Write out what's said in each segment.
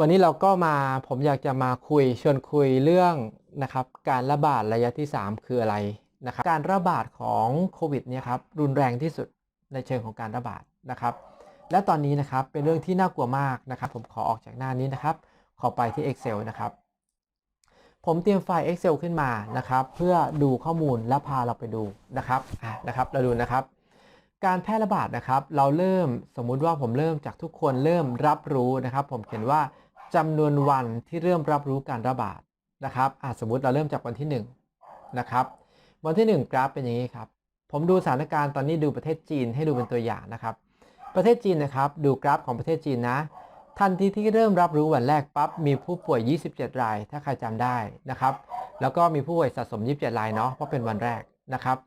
วันนี้เราก็มาผมอยากจะมาคุยชวนคุยเรื่องนะครับการระบาดระยะที่ 3 คืออะไรนะครับการระบาดของโควิดเนี่ยครับรุนแรงที่สุดในเชิงของการระบาดนะครับ และตอนนี้นะครับเป็นเรื่องที่น่ากลัวมากนะครับ ผมขอออกจากหน้านี้นะครับ ขอไปที่ Excel นะครับ ผมเตรียมไฟล์ Excel ขึ้นมานะครับ เพื่อดูข้อมูลและพาเราไปดูนะครับอะนะครับเราดูนะครับ การแพร่ระบาดนะครับ เราเริ่มสมมุติว่าผมเริ่มจากทุกคนเริ่มรับรู้นะครับ ผมเขียนว่า จำนวนวันที่เริ่มรับรู้การระบาดนะครับอสมมุติเราเริ่มจากวันที่1นะครับวันที่ 1 กราฟเป็นอย่างนี้ครับ ผมดูสถานการณ์ตอนนี้ดูประเทศจีนให้ดูเป็นตัวอย่างนะครับ ประเทศจีนนะครับ ดูกราฟของประเทศจีนนะทันทีที่เริ่มรับรู้วันแรกปั๊บมีผู้ป่วย 27 ราย ถ้าใครจำได้นะครับ แล้วก็มีผู้ป่วยสะสม 27 รายเนาะเพราะเป็นวันแรกนะครับ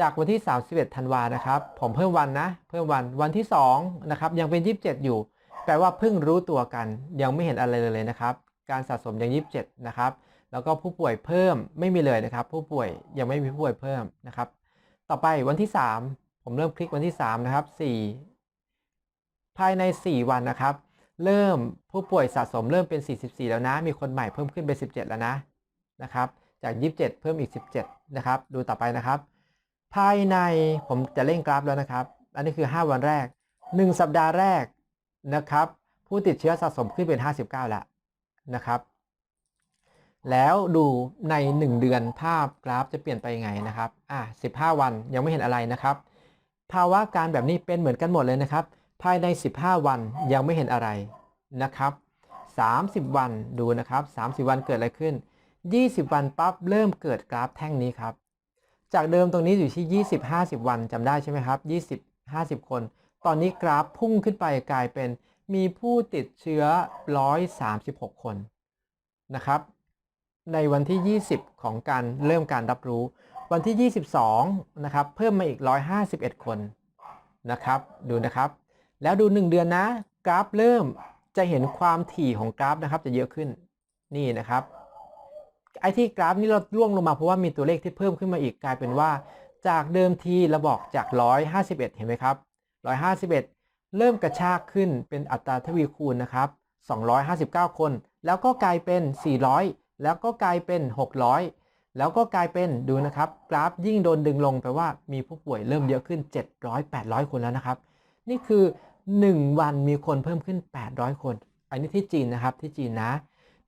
จากวันที่ 31 ธันวานะครับ ผมเพิ่มวันนะ เพิ่มวันวันที่2นะครับยังเป็น 27 อยู่ แปลว่าเพิ่งรู้ตัวกันยังไม่เห็นอะไรเลยนะครับ การสะสมยัง 27 นะครับ แล้วก็ผู้ป่วยเพิ่มไม่มีเลยนะครับ ผู้ป่วยยังไม่มีผู้ป่วยเพิ่มนะครับ ต่อไปวันที่ 3 ผมเริ่มคลิกวันที่ 3 นะครับ 4 ภายใน 4 วันนะครับ เริ่มผู้ป่วยสะสมเริ่มเป็น 44 แล้วนะ มีคนใหม่เพิ่มขึ้นเป็น 17 แล้วนะนะครับ จาก 27 เพิ่มอีก 17 นะครับ ดูต่อไปนะครับ ภายในผมจะเร่งกราฟแล้วนะครับ อันนี้คือ 5 วันแรก 1 สัปดาห์แรก นะครับ ผู้ติดเชื้อสะสมขึ้นเป็น 59 แล้วนะครับ แล้วดูใน 1 เดือนภาพกราฟจะเปลี่ยนไปยังไงนะครับอะ15 วันยังไม่เห็นอะไรนะครับ ภาวะการแบบนี้เป็นเหมือนกันหมดเลยนะครับ ภายใน 15 วันยังไม่เห็นอะไรนะครับ30 วันดูนะครับ 30 วันเกิดอะไรขึ้น 20 วันปั๊บเริ่มเกิดกราฟแท่งนี้ครับ จากเดิมตรงนี้อยู่ที่ 20 50 วันจำได้ใช่ไหมครับ 20 50 คน ตอนนี้กราฟพุ่งขึ้นไปกลายเป็นมีผู้ติดเชื้อ 136 คนนะครับ ในวันที่ 20 ของการเริ่มการรับรู้ วันที่ 22 นะครับ เพิ่มมาอีก 151 คนนะครับ ดูนะครับ แล้วดู 1 เดือนนะ กราฟเริ่มจะเห็นความถี่ของกราฟนะครับจะเยอะขึ้น นี่นะครับไอ้ที่กราฟนี้เราล่วงลงมาเพราะว่ามีตัวเลขที่เพิ่มขึ้นมาอีกกลายเป็นว่า จากเดิมทีเราบอกจาก 151 เห็นไหมครับ 151 เริ่มกระชากขึ้นเป็นอัตราทวีคูณนะครับ 259 คน แล้วก็กลายเป็น 400 แล้วก็กลายเป็น 600 แล้วก็กลายเป็นดูนะครับ กราฟยิ่งโดนดึงลงแปลว่ามีผู้ป่วยเริ่มเยอะขึ้น 700 800 คนแล้วนะครับ นี่คือ 1 วันมีคนเพิ่มขึ้น 800 คน อันนี้ที่จีนนะครับที่จีนนะ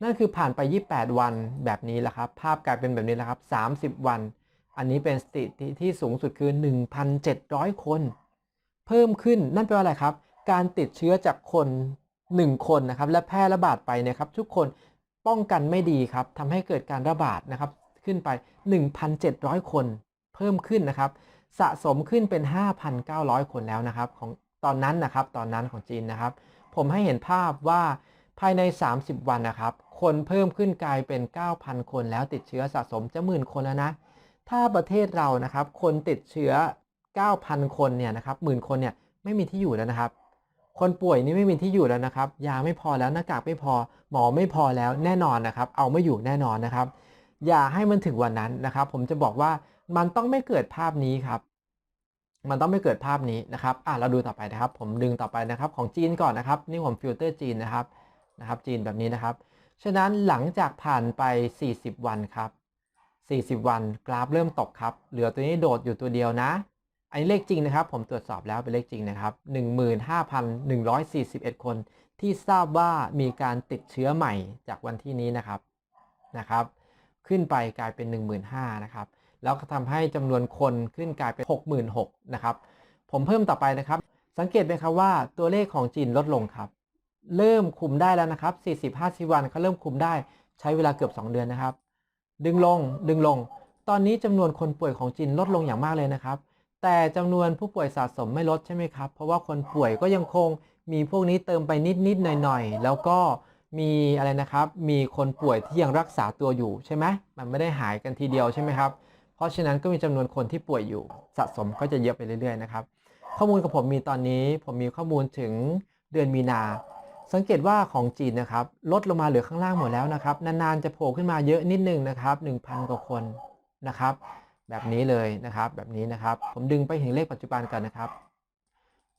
นั่นคือผ่านไป 28 วันแบบนี้แหละครับ ภาพกลายเป็นแบบนี้แล้วครับ 30 วันอันนี้เป็นสถิติที่สูงสุดคือ 1,700 คน เพิ่มขึ้นนั่นแปลว่าอะไรครับ การติดเชื้อจากคน 1 คนนะครับและแพร่ระบาดไปนะครับ ทุกคนป้องกันไม่ดีครับทำให้เกิดการระบาดนะครับ ขึ้นไป 1,700 คนเพิ่มขึ้นนะครับ สะสมขึ้นเป็น 5,900 คนแล้วนะครับ ของตอนนั้นนะครับ ตอนนั้นของจีนนะครับ ผมให้เห็นภาพว่าภายใน 30 วันนะครับ คนเพิ่มขึ้นกลายเป็น 9,000 คนแล้วติดเชื้อสะสมจะหมื่นคนแล้วนะ ถ้าประเทศเรานะครับ คนติดเชื้อ 9,000 คนเนี่ยนะครับหมื่นคนเนี่ยไม่มีที่อยู่แล้วนะครับ คนป่วยนี่ไม่มีที่อยู่แล้วนะครับ ยาไม่พอแล้วหน้ากากไม่พอ หมอไม่พอแล้วแน่นอนนะครับ เอาไม่อยู่แน่นอนนะครับ อย่าให้มันถึงวันนั้นนะครับ ผมจะบอกว่ามันต้องไม่เกิดภาพนี้ครับ มันต้องไม่เกิดภาพนี้นะครับอะเราดูต่อไปนะครับ ผมดึงต่อไปนะครับ ของจีนก่อนนะครับ นี่ผมฟิลเตอร์จีนนะครับนะครับ จีนแบบนี้นะครับ ฉะนั้นหลังจากผ่านไป 40 วันครับ40 วันกราฟเริ่มตกครับ เหลือตัวนี้โดดอยู่ตัวเดียวนะ อันนี้เลขจริงนะครับ ผมตรวจสอบแล้วเป็นเลขจริงนะครับ15,141 คนที่ทราบว่ามีการติดเชื้อใหม่จากวันที่นี้นะครับนะครับ ขึ้นไปกลายเป็น 15,000นะครับแล้วก็ทำให้จำนวนคนขึ้นกลายเป็น 66,000นะครับ ผมเพิ่มต่อไปนะครับ สังเกตไหมครับว่าตัวเลขของจีนลดลงครับ เริ่มคุมได้แล้วนะครับ 40-50 วันเขาเริ่มคุมได้ใช้เวลาเกือบ 2 เดือนนะครับ ดึงลงดึงลง ตอนนี้จำนวนคนป่วยของจีนลดลงอย่างมากเลยนะครับ แต่จำนวนผู้ป่วยสะสมไม่ลดใช่ไหมครับ เพราะว่าคนป่วยก็ยังคงมีพวกนี้เติมไปนิดๆหน่อยๆ แล้วก็มีอะไรนะครับ มีคนป่วยที่ยังรักษาตัวอยู่ใช่ไหมมันไม่ได้หายกันทีเดียวใช่ไหมครับ เพราะฉะนั้นก็มีจำนวนคนที่ป่วยอยู่สะสมก็จะเยอะไปเรื่อยๆนะครับ ข้อมูลของผมมีตอนนี้ ผมมีข้อมูลถึงเดือนมีนา สังเกตว่าของจีนนะครับลดลงมาเหลือข้างล่างหมดแล้วนะครับ นานๆจะโผล่ขึ้นมาเยอะนิดนึงนะครับ 1,000 กว่าคนนะครับ แบบนี้เลยนะครับ แบบนี้นะครับ ผมดึงไปถึงเลขปัจจุบันกันนะครับ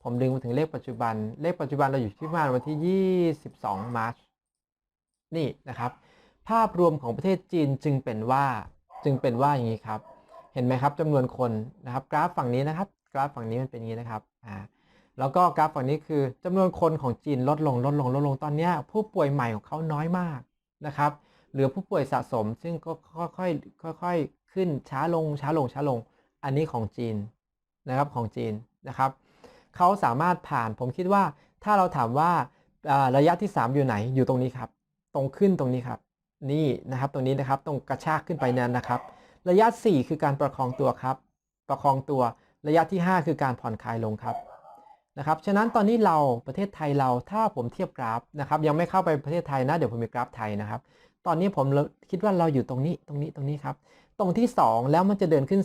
ผมดึงไปถึงเลขปัจจุบัน เลขปัจจุบันเราอยู่ที่ประมาณวันที่ 22มาร์ชนี่นะครับ ภาพรวมของประเทศจีนจึงเป็นว่าจึงเป็นว่าอย่างนี้ครับ เห็นไหมครับจำนวนคนนะครับ กราฟฝั่งนี้นะครับ กราฟฝั่งนี้มันเป็นอย่างนี้นะครับอ่าแล้วก็กราฟฝั่งนี้คือจำนวนคนของจีนลดลงลดลงลดลงตอนนี้ผู้ป่วยใหม่ของเขาน้อยมากนะครับ เหลือผู้ป่วยสะสมซึ่งก็ค่อยๆค่อย ขึ้นช้าลงช้าลงช้าลง อันนี้ของจีนนะครับของจีนนะครับเขาสามารถผ่านผมคิดว่าถ้าเราถามว่าระยะที่ 3 อยู่ไหนอยู่ตรงนี้ครับ ตรงขึ้นตรงนี้ครับ นี่นะครับตรงนี้นะครับตรงกระชากขึ้นไปนั้นนะครับ ระยะ 4 คือการประคองตัวครับ ประคองตัวระยะที่ 5 คือการผ่อนคลายลงครับนะครับฉะนั้นตอนนี้เราประเทศไทยเราถ้าผมเทียบกราฟนะครับ ยังไม่เข้าไปประเทศไทยนะ เดี๋ยวผมมีกราฟไทยนะครับ ตอนนี้ผมคิดว่าเราอยู่ตรงนี้ตรงนี้ตรงนี้ครับ ตรงที่ 2 แล้วมันจะเดินขึ้น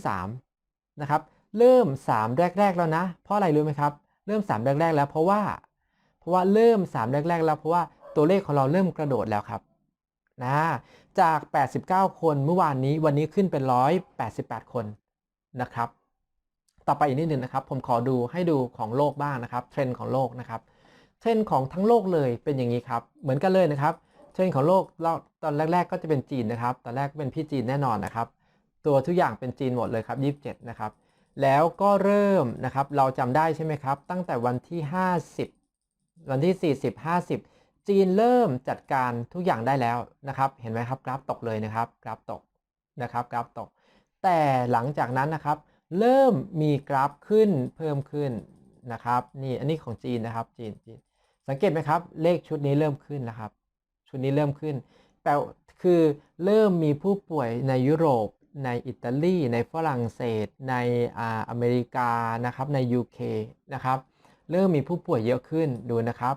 3นะครับเริ่ม 3 แรก ๆ แล้วนะ เพราะอะไรรู้ไหมครับ เริ่ม 3 แรก ๆ แล้วเพราะว่า เพราะว่าเริ่ม 3 แรก ๆ แล้วเพราะว่าตัวเลขของเราเริ่มกระโดดแล้วครับนะจาก 89 คนเมื่อวานนี้วันนี้ขึ้นเป็น 188 คนนะครับ ต่อไปอีกนิดหนึ่งนะครับ ผมขอดูให้ดูของโลกบ้างนะครับ เทรนด์ของโลกนะครับ เทรนด์ของทั้งโลกเลยเป็นอย่างนี้ครับ เหมือนกันเลยนะครับ เทรนด์ของโลกเราตอนแรก ๆ ก็จะเป็นจีนนะครับ ตอนแรกเป็นพี่จีนแน่นอนนะครับ ตัวทุกอย่างเป็นจีนหมดเลยครับ27นะครับแล้วก็เริ่มนะครับเราจำได้ใช่ไหมครับ ตั้งแต่วันที่ 50 วันที่ 40 50 จีนเริ่มจัดการทุกอย่างได้แล้วนะครับ เห็นไหมครับกราฟตกเลยนะครับกราฟตกนะครับกราฟตก แต่หลังจากนั้นนะครับ เริ่มมีกราฟขึ้นเพิ่มขึ้นนะครับนี่อันนี้ของจีนนะครับจีนจีนสังเกตไหมครับเลขชุดนี้เริ่มขึ้นนะครับ ชุดนี้เริ่มขึ้น แต่คือเริ่มมีผู้ป่วยในยุโรป ในอิตาลี ในฝรั่งเศส ในอ่าอเมริกานะครับใน UK นะครับเริ่มมีผู้ป่วยเยอะขึ้นดูนะครับ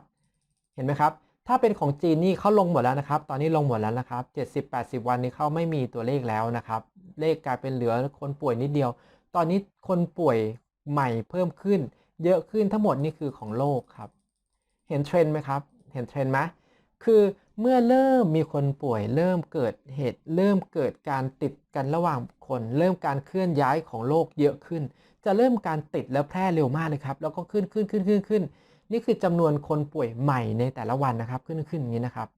เห็นไหมครับ ถ้าเป็นของจีนนี่เขาลงหมดแล้วนะครับ ตอนนี้ลงหมดแล้วนะครับ70-80 วันนี้เขาไม่มีตัวเลขแล้วนะครับ เลขกลายเป็นเหลือคนป่วยนิดเดียว ตอนนี้คนป่วยใหม่เพิ่มขึ้น เยอะขึ้นทั้งหมดนี่คือของโลกครับ เห็นเทรนด์ไหมครับ เห็นเทรนด์ไหมคือ เมื่อเริ่มมีคนป่วย เริ่มเกิดเหตุ เริ่มเกิดการติดกันระหว่างคน เริ่มการเคลื่อนย้ายของโลกเยอะขึ้น จะเริ่มการติดและแพร่เร็วมากเลยครับ แล้วก็ขึ้นขึ้นขึ้นขึ้นขึ้น นี่คือจำนวนคนป่วยใหม่ในแต่ละวันนะครับ ขึ้นขึ้นอย่างนี้นะครับ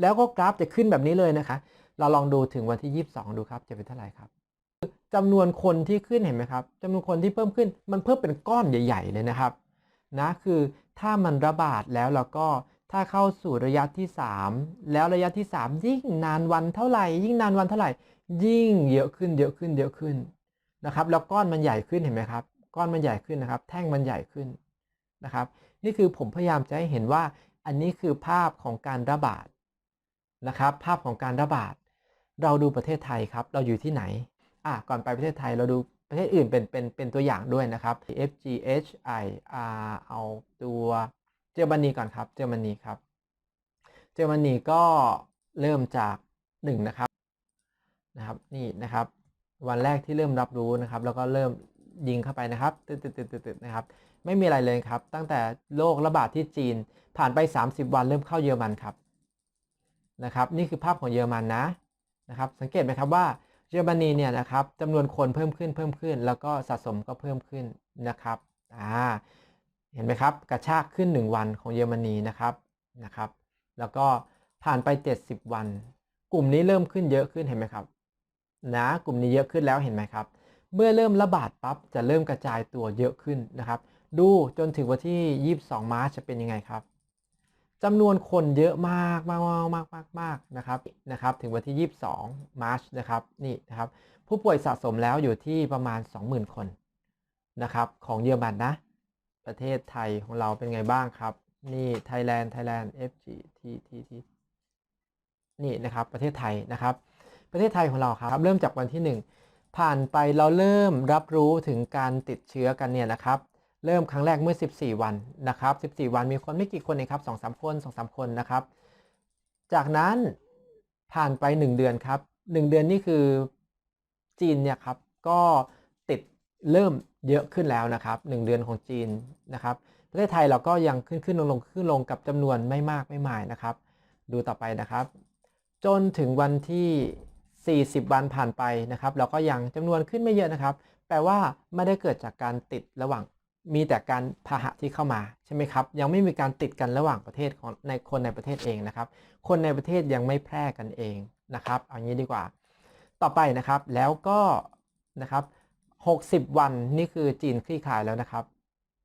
แล้วก็กราฟจะขึ้นแบบนี้เลยนะคะ เราลองดูถึงวันที่ 22 ดูครับ จะเป็นเท่าไหร่ครับจำนวนคนที่ขึ้นเห็นไหมครับจำนวนคนที่เพิ่มขึ้น มันเพิ่มเป็นก้อนใหญ่ ๆ เลยนะครับนะคือถ้ามันระบาดแล้วเราก็ ถ้าเข้าสู่ระยะที่ 3 แล้วระยะที่ 3 ยิ่งนานวันเท่าไหร่ ยิ่งนานวันเท่าไหร่ ยิ่งเยอะขึ้นเยอะขึ้นเยอะขึ้นนะครับ แล้วก้อนมันใหญ่ขึ้นเห็นไหมครับ ก้อนมันใหญ่ขึ้นนะครับ แท่งมันใหญ่ขึ้นนะครับ นี่คือผมพยายามจะให้เห็นว่าอันนี้คือภาพของการระบาดนะครับ ภาพของการระบาด เราดูประเทศไทยครับ เราอยู่ที่ไหนอะก่อนไปประเทศไทยเราดูประเทศอื่นเป็นเป็นเป็นตัวอย่างด้วยนะครับ F G H I R เอาตัว ยอรมนีก่อนครับเยอรมนีครับเยอรมนีก็เริ่มจาก1นะครับนะครับนี่นะครับ วันแรกที่เริ่มรับรู้นะครับ แล้วก็เริ่มยิงเข้าไปนะครับตึ๊ดตึ๊ดตึ๊ดตึ๊ดนะครับ ไม่มีอะไรเลยครับ ตั้งแต่โรคระบาดที่จีนผ่านไป 30 วันเริ่มเข้าเยอรมันครับนะครับ นี่คือภาพของเยอรมันนะนะครับ สังเกตไหมครับว่าเยอรมนีเนี่ยนะครับจำนวนคนเพิ่มขึ้นเพิ่มขึ้น แล้วก็สะสมก็เพิ่มขึ้นนะครับอ่า เห็นไหมครับ กระชากขึ้น 1 วันของเยอรมนีนะครับนะครับ แล้วก็ผ่านไป 70 วัน กลุ่มนี้เริ่มขึ้นเยอะขึ้นเห็นไหมครับนะกลุ่มนี้เยอะขึ้นแล้วเห็นไหมครับ เมื่อเริ่มระบาดปั๊บจะเริ่มกระจายตัวเยอะขึ้นนะครับ ดูจนถึงวันที่ 22 มาร์ชจะเป็นยังไงครับจำนวนคนเยอะมากมากมากมากมากมากนะครับนะครับ ถึงวันที่ 22 มาร์ชนะครับนี่นะครับ ผู้ป่วยสะสมแล้วอยู่ที่ประมาณ 20,000 คนนะครับ ของเยอรมันนะ ประเทศไทยของเราเป็นไงบ้างครับ นี่ไทยแลนด์ไทยแลนด์ FG T T T นี่นะครับประเทศไทยนะครับ ประเทศไทยของเราครับ เริ่มจากวันที่ 1 ผ่านไปเราเริ่มรับรู้ถึงการติดเชื้อกันเนี่ยนะครับ เริ่มครั้งแรกเมื่อ 14 วันนะครับ 14 วันมีคนไม่กี่คนเองครับ 2-3 คน 2-3 คนนะครับ จากนั้นผ่านไป 1 เดือนครับ 1 เดือนนี่คือจีนเนี่ยครับก็ เริ่มเยอะขึ้นแล้วนะครับ1เดือนของจีนนะครับ ประเทศไทยเราก็ยังขึ้นขึ้นลงลงขึ้นลงกับจำนวนไม่มากไม่มายนะครับ ดูต่อไปนะครับ จนถึงวันที่ 40 วันผ่านไปนะครับ เราก็ยังจำนวนขึ้นไม่เยอะนะครับ แปลว่าไม่ได้เกิดจากการติดระหว่างมีแต่การพาหะที่เข้ามาใช่ไหมครับ ยังไม่มีการติดกันระหว่างประเทศของในคนในประเทศเองนะครับ คนในประเทศยังไม่แพร่กันเองนะครับเอางี้ดีกว่า ต่อไปนะครับแล้วก็นะครับ 60 วันนี่คือจีนคลี่คลายแล้วนะครับ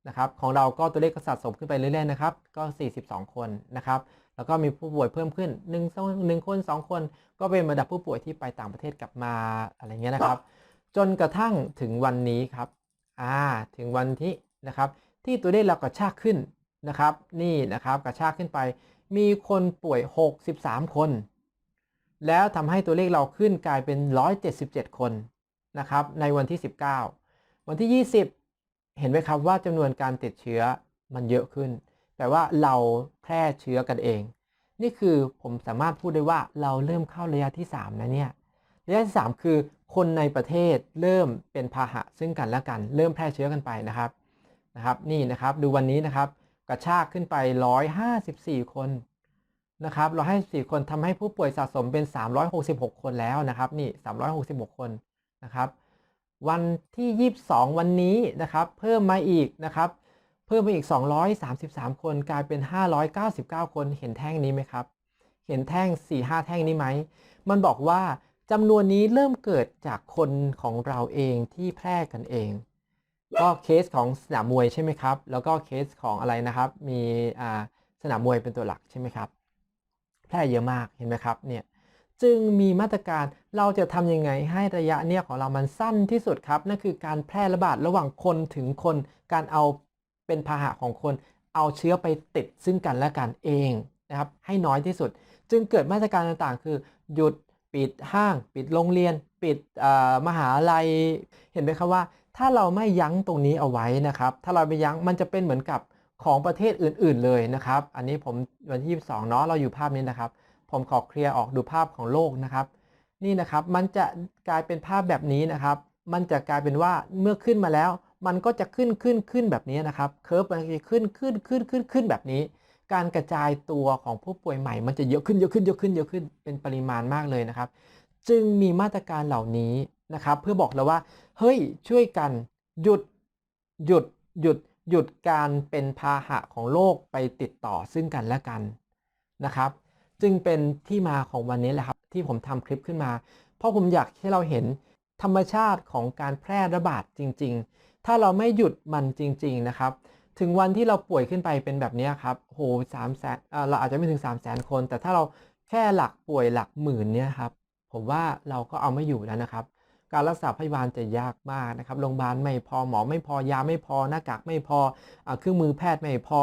นะครับ ของเราก็ตัวเลขก็สะสมขึ้นไปเรื่อยๆนะครับ ก็ 42 คนนะครับ แล้วก็มีผู้ป่วยเพิ่มขึ้น1 2 1คน 2 คน ก็เป็นระดับผู้ป่วยที่ไปต่างประเทศกลับมาอะไรเงี้ยนะครับ จนกระทั่งถึงวันนี้ครับ อ่า ถึงวันที่นะครับ ที่ตัวเลขเรากระชากขึ้นนะครับ นี่นะครับกระชากขึ้นไป มีคนป่วย 63 คน แล้วทำให้ตัวเลขเราขึ้นกลายเป็น 177 คน นะครับในวันที่ 19 วันที่ 20 เห็นไหมครับว่าจำนวนการติดเชื้อมันเยอะขึ้นแต่ว่าเราแพร่เชื้อกันเอง นี่คือผมสามารถพูดได้ว่าเราเริ่มเข้าระยะที่ 3 นะเนี่ย ระยะที่ 3 คือคนในประเทศเริ่มเป็นพาหะซึ่งกันและกัน เริ่มแพร่เชื้อกันไปนะครับนะครับ นี่นะครับดูวันนี้นะครับกระชากขึ้นไป 154 คนนะครับ154 คนทำให้ผู้ป่วยสะสมเป็น 366 คนแล้วนะครับ นี่ 366 คน นะครับ วันที่ 22 วันนี้นะครับ เพิ่มมาอีกนะครับ เพิ่มมาอีก 233 คนกลายเป็น 599 คนเห็นแท่งนี้ไหมครับ เห็นแท่ง 4-5 แท่งนี้ไหม มันบอกว่าจำนวนนี้เริ่มเกิดจากคนของเราเองที่แพร่กันเอง ก็เคสของสนามมวยใช่ไหมครับ แล้วก็เคสของอะไรนะครับ มีสนามมวยเป็นตัวหลักใช่ไหมครับ แพร่เยอะมากเห็นไหมครับเนี่ย จึงมีมาตรการเราจะทำยังไงให้ระยะเนี่ยของเรามันสั้นที่สุดครับนั่นคือการแพร่ระบาดระหว่างคนถึงคน การเอาเป็นพาหะของคน เอาเชื้อไปติดซึ่งกันและกันเองนะครับให้น้อยที่สุด จึงเกิดมาตรการต่างๆ คือหยุดปิดห้าง ปิดโรงเรียน ปิดมหาลัย เห็นไหมครับว่า ถ้าเราไม่ยั้งตรงนี้เอาไว้นะครับ ถ้าเราไม่ยั้งมันจะเป็นเหมือนกับของประเทศอื่น ๆเลยนะครับ อันนี้ผมวันที่22เนาะเราอยู่ภาพนี้นะครับ ผมขอเคลียร์ออกดูภาพของโลกนะครับ นี่นะครับมันจะกลายเป็นภาพแบบนี้นะครับ มันจะกลายเป็นว่าเมื่อขึ้นมาแล้ว มันก็จะขึ้นขึ้นขึ้นแบบนี้นะครับเคอร์ฟมันจะขึ้นขึ้นขึ้นขึ้นขึ้นแบบนี้ การกระจายตัวของผู้ป่วยใหม่ มันจะเยอะขึ้นเยอะขึ้นเยอะขึ้นเยอะขึ้นเป็นปริมาณมากเลยนะครับ จึงมีมาตรการเหล่านี้นะครับเพื่อบอกเราว่าเฮ้ยช่วยกันหยุดหยุดหยุดหยุดการเป็นพาหะของโลกไปติดต่อซึ่งกันและกันนะครับ จึงเป็นที่มาของวันนี้แหละครับ ที่ผมทำคลิปขึ้นมา เพราะผมอยากให้เราเห็นธรรมชาติของการแพร่ระบาดจริง ๆ ถ้าเราไม่หยุดมันจริง ๆ นะครับ ถึงวันที่เราป่วยขึ้นไปเป็นแบบนี้ครับโหสามแสนเราอาจจะไม่ถึง3 0 0แสนคน แต่ถ้าเราแค่หลักป่วยหลักหมื่นเนี่ยครับ ผมว่าเราก็เอาไม่อยู่แล้วนะครับ การรักษาพยาบาลจะยากมากนะครับ โรงพยาบาลไม่พอหมอไม่พอยาไม่พอหน้ากากไม่พออเครื่องมือแพทย์ไม่พอ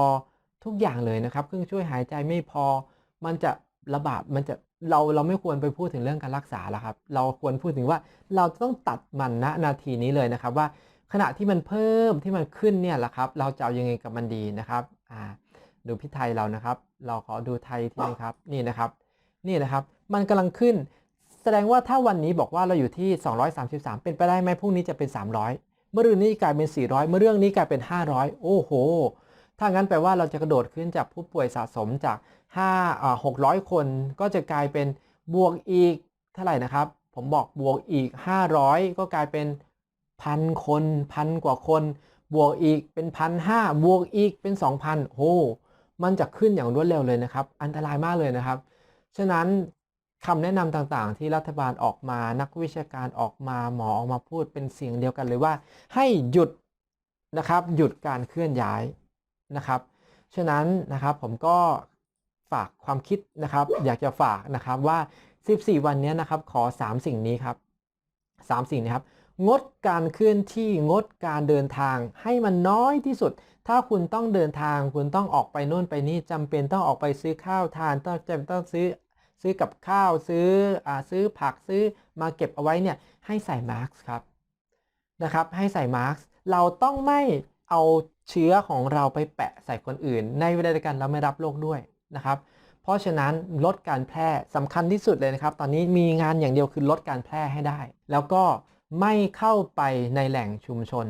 ทุกอย่างเลยนะครับ เครื่องช่วยหายใจไม่พอ มันจะ ระบาดมันจะเราเราไม่ควรไปพูดถึงเรื่องการรักษาแล้วครับ เราควรพูดถึงว่าเราต้องตัดมันณนาทีนี้เลยนะครับว่าขณะที่มันเพิ่มที่มันขึ้นเนี่ยแหละครับ เราจะเอายังไงกับมันดีนะครับอ่าดูพี่ไทยเรานะครับ เราขอดูไทยทีนึงครับนี่นะครับ นี่นะครับมันกำลังขึ้น แสดงว่าถ้าวันนี้บอกว่าเราอยู่ที่ 233 เป็นไปได้ไหมพรุ่งนี้จะเป็น 300 เมื่อรืนนี้กลายเป็น 400 เมื่อเรื่องนี้กลายเป็น 500 โอ้โห ถ้างั้นแปลว่าเราจะกระโดดขึ้นจากผู้ป่วยสะสมจาก 5อ่า600 คนก็จะกลายเป็นบวกอีกเท่าไหร่นะครับ ผมบอกบวกอีก 500 ก็กลายเป็นพันคนพันกว่าคน บวกอีกเป็นพันห้าบวกอีกเป็น 2,000โอ้มันจะขึ้นอย่างรวดเร็วเลยนะครับ อันตรายมากเลยนะครับ ฉะนั้นคำแนะนำต่างๆ ที่รัฐบาลออกมานักวิชาการออกมาหมอออกมาพูดเป็นเสียงเดียวกันเลยว่า ให้หยุดนะครับหยุดการเคลื่อนย้ายนะครับ ฉะนั้นนะครับผมก็ ฝากความคิดนะครับ อยากจะฝากนะครับว่า 14 วันนี้นะครับ ขอ 3 สิ่งนี้ครับ 3 สิ่งนะครับ งดการเคลื่อนที่งดการเดินทางให้มันน้อยที่สุด ถ้าคุณต้องเดินทาง คุณต้องออกไปโน่นไปนี่จำเป็นต้องออกไปซื้อข้าวทานต้องจำเป็นต้องซื้อซื้อกับข้าวซื้ออาซื้อผักซื้อมาเก็บเอาไว้เนี่ยให้ใส่มาร์กครับนะครับ ให้ใส่มาร์กเราต้องไม่เอาเชื้อของเราไปแปะใส่คนอื่น ในเวลาเดียวกันเราไม่รับโรคด้วย นะครับ เพราะฉะนั้นลดการแพร่สำคัญที่สุดเลยนะครับ ตอนนี้มีงานอย่างเดียวคือลดการแพร่ให้ได้ แล้วก็ไม่เข้าไปในแหล่งชุมชน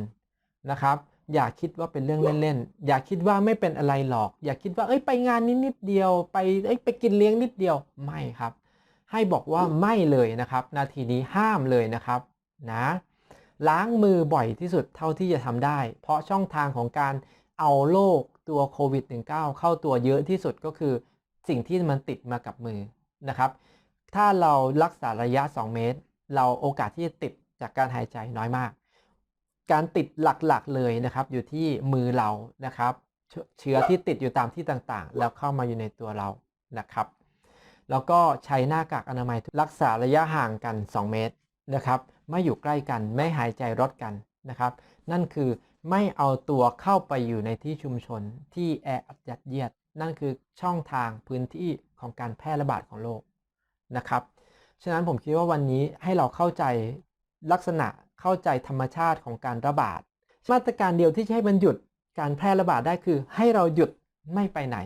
นะครับ อย่าคิดว่าเป็นเรื่องเล่นๆ อย่าคิดว่าไม่เป็นอะไรหรอก อย่าคิดว่าเอ้ยไปงานนี้นิดเดียว ไปเอ้ยไปกินเลี้ยงนิดเดียว ไม่ครับ ให้บอกว่าไม่เลยนะครับ นาทีนี้ห้ามเลยนะครับนะล้างมือบ่อยที่สุดเท่าที่จะทำได้ เพราะช่องทางของการเอาโรค ตัวโควิด -19 เข้าตัวเยอะที่สุดก็คือสิ่งที่มันติดมากับมือนะครับ ถ้าเรารักษาระยะ 2 เมตร เราโอกาสที่จะติดจากการหายใจน้อยมาก การติดหลักๆเลยนะครับ อยู่ที่มือเรานะครับ เชื้อที่ติดอยู่ตามที่ต่างๆ แล้วเข้ามาอยู่ในตัวเรานะครับ แล้วก็ใช้หน้ากากอนามัยรักษาระยะห่างกัน 2 เมตรนะครับ ไม่อยู่ใกล้กันไม่หายใจรดกันนะครับ นั่นคือ ไม่เอาตัวเข้าไปอยู่ในที่ชุมชนที่แออัดยัดเยียด นั่นคือช่องทางพื้นที่ของการแพร่ระบาดของโรคนะครับ ฉะนั้นผมคิดว่าวันนี้ให้เราเข้าใจลักษณะเข้าใจธรรมชาติของการระบาด มาตรการเดียวที่จะให้มันหยุดการแพร่ระบาดได้คือ ให้เราหยุดไม่ไปไหน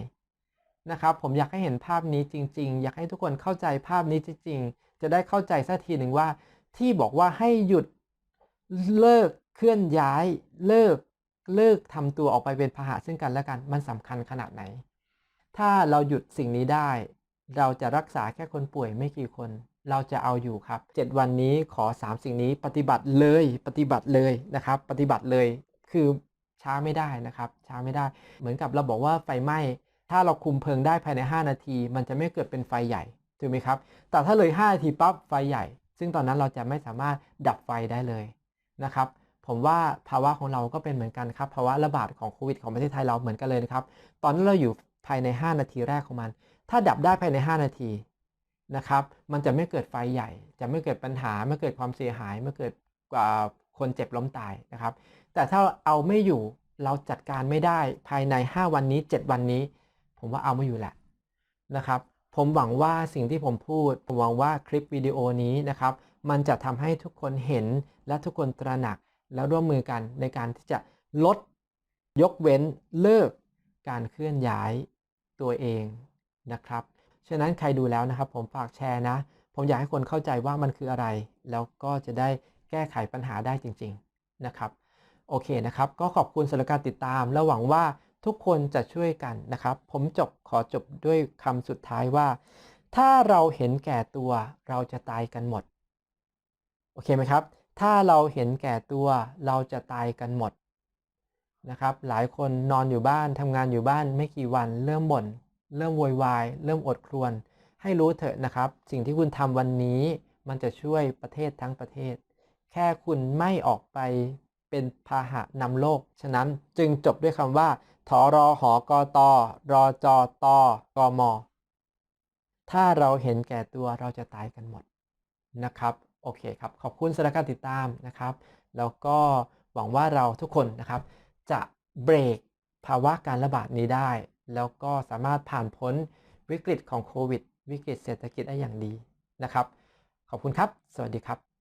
นะครับ ผมอยากให้เห็นภาพนี้จริง ๆ อยากให้ทุกคนเข้าใจภาพนี้จริง ๆ จะได้เข้าใจสักทีหนึ่งว่า ที่บอกว่าให้หยุดเลิก เคลื่อนย้ายเลิกเลิกทำตัวออกไปเป็นพาหะซึ่งกันและกันมันสำคัญขนาดไหน ถ้าเราหยุดสิ่งนี้ได้ เราจะรักษาแค่คนป่วยไม่กี่คน เราจะเอาอยู่ครับ 7 วันนี้ขอ 3 สิ่งนี้ปฏิบัติเลยปฏิบัติเลยนะครับ ปฏิบัติเลยคือช้าไม่ได้นะครับ ช้าไม่ได้ เหมือนกับเราบอกว่าไฟไหม้ ถ้าเราคุมเพลิงได้ภายใน 5 นาที มันจะไม่เกิดเป็นไฟใหญ่ถูกไหมครับ แต่ถ้าเลย 5 นาทีปั๊บไฟใหญ่ ซึ่งตอนนั้นเราจะไม่สามารถดับไฟได้เลยนะครับ ผมว่าภาวะของเราก็เป็นเหมือนกันครับภาวะระบาดของโควิดของประเทศไทยเราเหมือนกันเลยนะครับ ตอนนั้นเราอยู่ภายใน 5 นาทีแรกของมัน ถ้าดับได้ภายใน 5 นาทีนะครับ มันจะไม่เกิดไฟใหญ่ จะไม่เกิดปัญหาไม่เกิดความเสียหายไม่เกิดกว่าคนเจ็บล้มตายนะครับ แต่ถ้าเอาไม่อยู่เราจัดการไม่ได้ภายใน 5 วันนี้ 7 วันนี้ ผมว่าเอาไม่อยู่แหละนะครับ ผมหวังว่าสิ่งที่ผมพูด ผมหวังว่าคลิปวิดีโอนี้นะครับ มันจะทำให้ทุกคนเห็นและทุกคนตระหนัก แล้วร่วมมือกันในการที่จะลดยกเว้นเลิกการเคลื่อนย้ายตัวเองนะครับ ฉะนั้นใครดูแล้วนะครับ ผมฝากแชร์นะ ผมอยากให้คนเข้าใจว่ามันคืออะไร แล้วก็จะได้แก้ไขปัญหาได้จริง ๆนะครับ โอเคนะครับ ก็ขอบคุณสำหรับการติดตาม และหวังว่าทุกคนจะช่วยกันนะครับ ผมจบขอจบด้วยคำสุดท้ายว่า ถ้าเราเห็นแก่ตัวเราจะตายกันหมด โอเคไหมครับ ถ้าเราเห็นแก่ตัวเราจะตายกันหมดนะครับ หลายคนนอนอยู่บ้านทำงานอยู่บ้านไม่กี่วัน เริ่มบ่น เริ่มโวยวาย เริ่มอดครวน ให้รู้เถอะนะครับ สิ่งที่คุณทำวันนี้มันจะช่วยประเทศทั้งประเทศ แค่คุณไม่ออกไปเป็นพาหะนำโลก ฉะนั้นจึงจบด้วยคำว่าทอรอหอกอตอรอจอตอกอมอถ้าเราเห็นแก่ตัวเราจะตายกันหมดนะครับ โอเคครับ ขอบคุณสำหรับการติดตามนะครับ แล้วก็หวังว่าเราทุกคนนะครับ จะเบรกภาวะการระบาดนี้ได้ แล้วก็สามารถผ่านพ้นวิกฤตของโควิด วิกฤตเศรษฐกิจได้อย่างดีนะครับ ขอบคุณครับ สวัสดีครับ